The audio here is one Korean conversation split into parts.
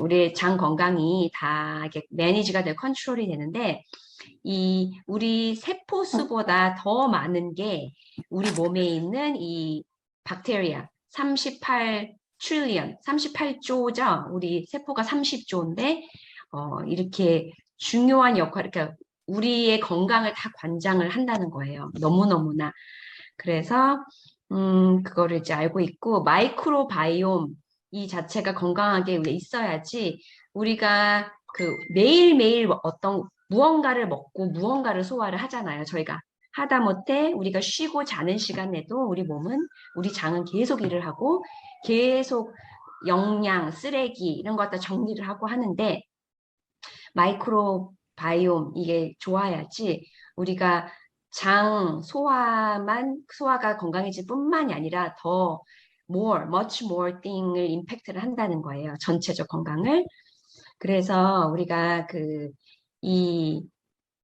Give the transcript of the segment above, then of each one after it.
우리 장 건강이 다 이렇게 매니지가 되고 컨트롤이 되는데 이 우리 세포 수보다 더 많은 게 우리 몸에 있는 이 박테리아 38 트릴리언 38조죠. 우리 세포가 30조인데 어, 이렇게 중요한 역할, 그러니까 우리의 건강을 다 관장을 한다는 거예요. 너무너무나. 그래서 음, 그거를 이제 알고 있고 마이크로바이옴 이 자체가 건강하게 있어야지 우리가 그 매일매일 어떤 무언가를 먹고 무언가를 소화를 하잖아요. 저희가 하다 못해 우리가 쉬고 자는 시간에도 우리 몸은 우리 장은 계속 일을 하고 계속 영양, 쓰레기 이런 거 갖다 정리를 하고 하는데 마이크로 바이옴 이게 좋아야지 우리가 장 소화만 소화가 건강해질 뿐만이 아니라 더 more, much more thing을 임팩트를 한다는 거예요. 전체적 건강을. 그래서 우리가 그 이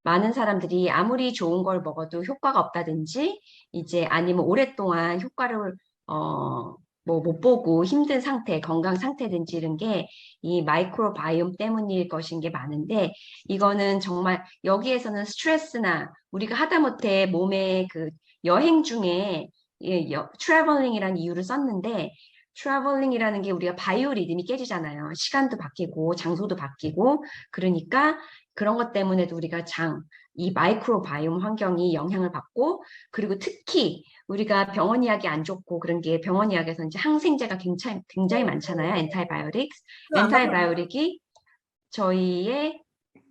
많은 사람들이 아무리 좋은 걸 먹어도 효과가 없다든지 이제 아니면 오랫동안 효과를 어 뭐 못 보고 힘든 상태, 건강 상태든지 이런 게 이 마이크로바이옴 때문일 것인 게 많은데 이거는 정말 여기에서는 스트레스나 우리가 하다못해 몸에 그 여행 중에 예, 트래블링이라는 이유를 썼는데 트래블링이라는 게 우리가 바이오 리듬이 깨지잖아요. 시간도 바뀌고 장소도 바뀌고 그러니까 그런 것 때문에도 우리가 장, 이 마이크로바이옴 환경이 영향을 받고 그리고 특히 우리가 병원 이야기 안 좋고 그런 게 병원 이야기에서 이제 항생제가 굉장히, 굉장히 많잖아요. 엔타이바이오릭. 엔타이바이오릭이 저희의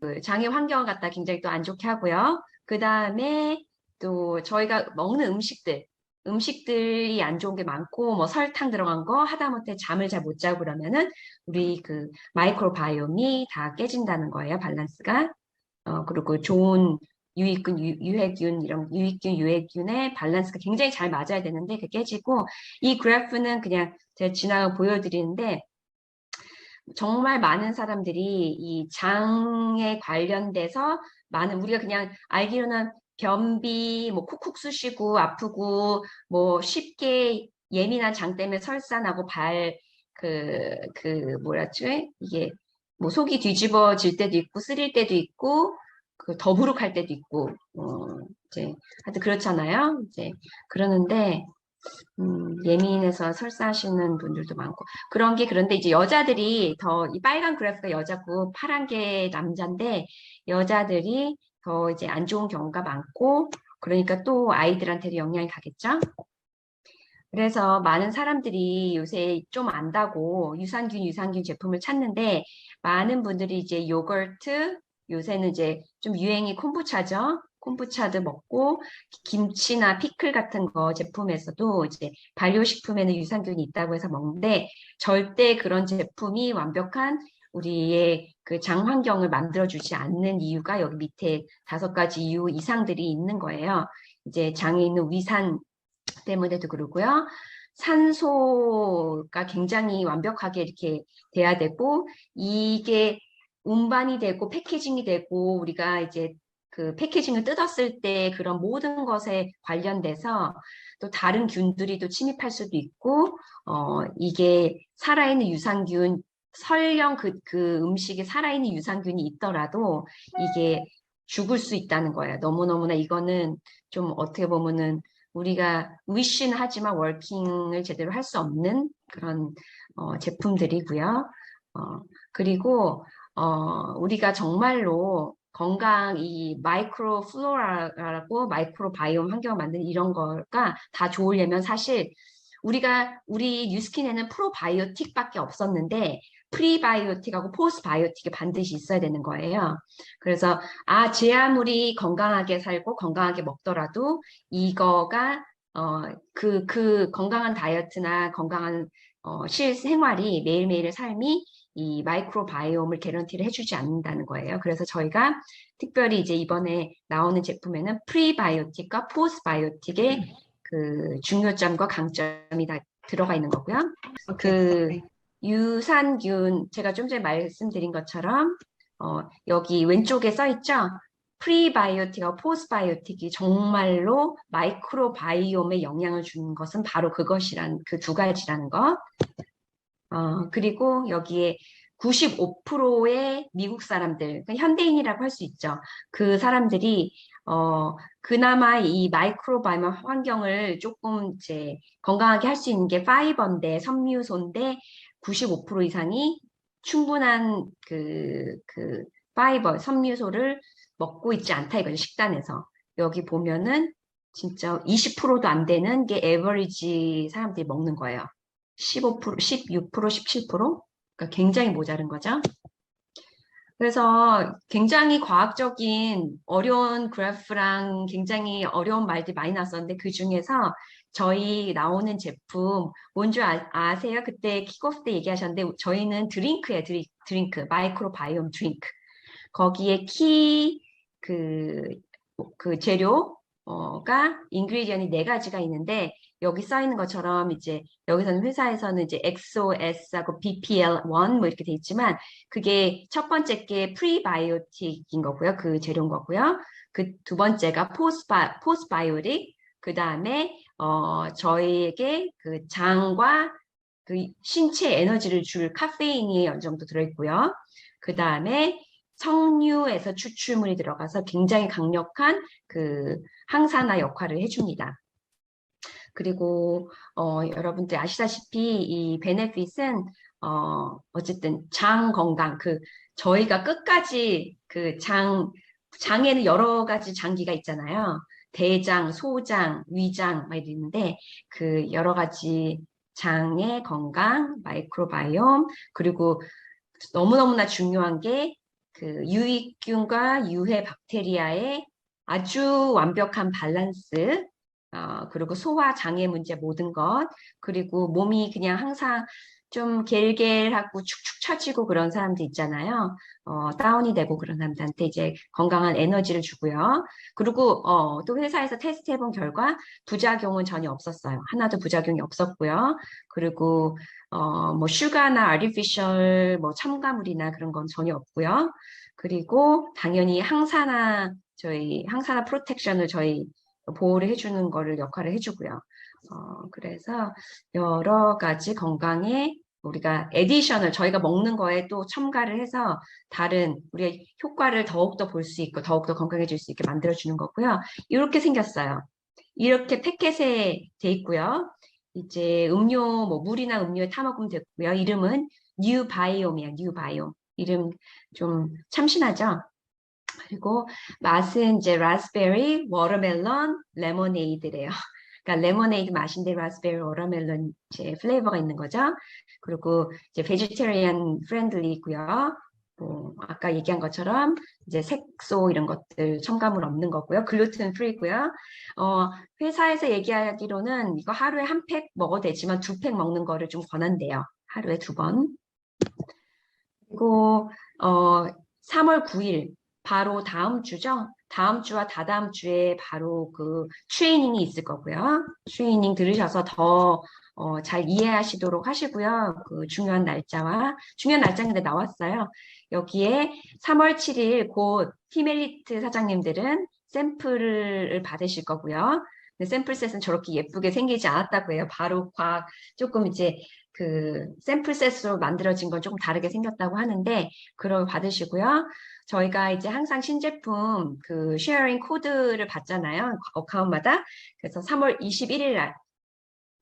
그 장의 환경을 갖다 굉장히 또 안 좋게 하고요. 그 다음에 또 저희가 먹는 음식들 음식들이 안 좋은 게 많고 뭐 설탕 들어간 거 하다못해 잠을 잘 못 자고 그러면은 우리 그 마이크로바이옴이 다 깨진다는 거예요 밸런스가. 어 그리고 좋은 유익균 유, 유해균 이런 유익균 유해균의 밸런스가 굉장히 잘 맞아야 되는데 그 깨지고 이 그래프는 그냥 제가 지나가 보여드리는데 정말 많은 사람들이 이 장에 관련돼서 많은 우리가 그냥 알기로는 변비, 뭐 쿡쿡 쑤시고 아프고 뭐 쉽게 예민한 장 때문에 설사나고 발 그 그 뭐라지 이게 뭐 속이 뒤집어질 때도 있고 쓰릴 때도 있고 그 더부룩할 때도 있고 어 이제 하여튼 그렇잖아요. 이제 그러는데 음, 예민해서 설사하시는 분들도 많고 그런 게 그런데 이제 여자들이 더 이 빨간 그래프가 여자고 파란 게 남자인데 여자들이 더 이제 안 좋은 경우가 많고 그러니까 또 아이들한테도 영향이 가겠죠. 그래서 많은 사람들이 요새 좀 안다고 유산균, 유산균 제품을 찾는데 많은 분들이 이제 요거트, 요새는 이제 좀 유행이 콤부차죠. 콤부차도 먹고 김치나 피클 같은 거 제품에서도 이제 발효식품에는 유산균이 있다고 해서 먹는데 절대 그런 제품이 완벽한 우리의 그 장 환경을 만들어주지 않는 이유가 여기 밑에 다섯 가지 이유 이상들이 있는 거예요. 이제 장에 있는 위산 때문에도 그러고요. 산소가 굉장히 완벽하게 이렇게 돼야 되고 이게 운반이 되고 패키징이 되고 우리가 이제 그 패키징을 뜯었을 때 그런 모든 것에 관련돼서 또 다른 균들이 또 침입할 수도 있고 어 이게 살아있는 유산균 설령 그, 그 음식에 살아있는 유산균이 있더라도 이게 죽을 수 있다는 거예요. 너무너무나 이거는 좀 어떻게 보면은 우리가 위시는 하지만 워킹을 제대로 할 수 없는 그런 어, 제품들이고요. 어, 그리고 어, 우리가 정말로 건강 이 마이크로 플로라라고 마이크로 바이옴 환경을 만드는 이런 거가 다 좋으려면 사실 우리가 우리 뉴스킨에는 프로바이오틱밖에 없었는데 프리바이오틱하고 포스바이오틱이 반드시 있어야 되는 거예요. 그래서 아, 제 아무리 건강하게 살고 건강하게 먹더라도 이거가 어, 그, 그 건강한 다이어트나 건강한 어, 실생활이 매일매일의 삶이 이 마이크로바이옴을 개런티를 해주지 않는다는 거예요. 그래서 저희가 특별히 이제 이번에 나오는 제품에는 프리바이오틱과 포스바이오틱의 그 중요점과 강점이 다 들어가 있는 거고요. 그 유산균 제가 좀 전에 말씀드린 것처럼 어, 여기 왼쪽에 써 있죠. 프리바이오틱하고 포스바이오틱이 정말로 마이크로바이옴에 영향을 주는 것은 바로 그것이란 그 두 가지라는 것. 어, 그리고 여기에 95%의 미국 사람들, 그러니까 현대인이라고 할 수 있죠. 그 사람들이 어 그나마 이 마이크로바이옴 환경을 조금 이제 건강하게 할 수 있는 게 파이버인데 섬유소인데 95% 이상이 충분한 그, 그 파이버 섬유소를 먹고 있지 않다 이거죠 식단에서 여기 보면은 진짜 20%도 안 되는 게 에버리지 사람들이 먹는 거예요. 15%, 16%, 17%? 그러니까 굉장히 모자른 거죠. 그래서 굉장히 과학적인 어려운 그래프랑 굉장히 어려운 말들이 많이 나왔었는데 그 중에서 저희 나오는 제품 뭔지 아, 세요 그때 킥오프 때 얘기하셨는데 저희는 드링크예요. 드리, 드링크 마이크로바이옴 드링크. 거기에 키그 그 재료가 인그리디언이 네 가지가 있는데 여기 써 있는 것처럼 이제 여기서는 회사에서는 이제 XOS하고 BPL1 뭐 이렇게 돼 있지만 그게 첫 번째 게 프리바이오틱인 거고요. 그 재료인 거고요. 그 두 번째가 포스바 포스바이오틱 그 다음에 어 저희에게 그 장과 그 신체 에너지를 줄 카페인이 어느 정도 들어있고요. 그 다음에 석류에서 추출물이 들어가서 굉장히 강력한 그 항산화 역할을 해줍니다. 그리고 어, 여러분들 아시다시피 이 베네핏은 어, 어쨌든 장 건강 그 저희가 끝까지 그 장 장에는 여러 가지 장기가 있잖아요. 대장, 소장, 위장 막 있는데 그 여러 가지 장의 건강, 마이크로바이옴 그리고 너무너무나 중요한 게 그 유익균과 유해 박테리아의 아주 완벽한 밸런스 어, 그리고 소화 장애 문제 모든 것 그리고 몸이 그냥 항상 좀 겔겔하고 축축 처지고 그런 사람들 있잖아요. 어, 다운이 되고 그런 사람들한테 이제 건강한 에너지를 주고요. 그리고 어, 또 회사에서 테스트 해 본 결과 부작용은 전혀 없었어요. 하나도 부작용이 없었고요. 그리고 어, 뭐 슈가나 아티피셜 뭐 첨가물이나 그런 건 전혀 없고요. 그리고 당연히 항산화 저희 항산화 프로텍션을 저희 보호를 해주는 거를 역할을 해주고요. 어, 그래서 여러 가지 건강에 우리가 에디션을 저희가 먹는 거에 또 첨가를 해서 다른 우리의 효과를 더욱더 볼 수 있고 더욱더 건강해질 수 있게 만들어주는 거고요. 이렇게 생겼어요. 이렇게 패켓에 돼 있고요. 이제 음료, 뭐 물이나 음료에 타 먹으면 되고요. 이름은 뉴 바이옴이야, 뉴 바이옴. 이름 좀 참신하죠? 그리고 맛은 이제 라스베리, 워터멜론, 레모네이드래요. 그러니까 레모네이드 맛인데 라스베리, 워터멜론 이제 플레이버가 있는 거죠. 그리고 이제 베지테리안 프렌들리고요. 뭐 아까 얘기한 것처럼 이제 색소 이런 것들 첨가물 없는 거고요. 글루텐 프리고요. 어, 회사에서 얘기하기로는 이거 하루에 한 팩 먹어도 되지만 두 팩 먹는 거를 좀 권한대요. 하루에 두 번. 그리고 어, 3월 9일 바로 다음 주죠. 다음 주와 다다음 주에 바로 그 트레이닝이 있을 거고요. 트레이닝 들으셔서 더 어, 잘 이해하시도록 하시고요. 그 중요한 날짜와 중요한 날짜인데 나왔어요. 여기에 3월 7일 곧 티멜리트 사장님들은 샘플을 받으실 거고요. 샘플셋은 저렇게 예쁘게 생기지 않았다고 해요. 바로 과학 조금 이제 그 샘플셋으로 만들어진 건 조금 다르게 생겼다고 하는데 그걸 받으시고요. 저희가 이제 항상 신제품 그 쉐어링 코드를 받잖아요. 어카운트마다. 그래서 3월 21일 날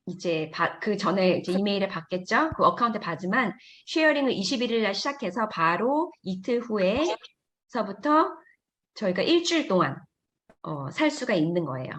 이제 바, 그 전에 이제 이메일을 받겠죠. 그 어카운트 받으면 쉐어링을 21일 날 시작해서 바로 이틀 후에서부터 저희가 일주일 동안 어, 살 수가 있는 거예요.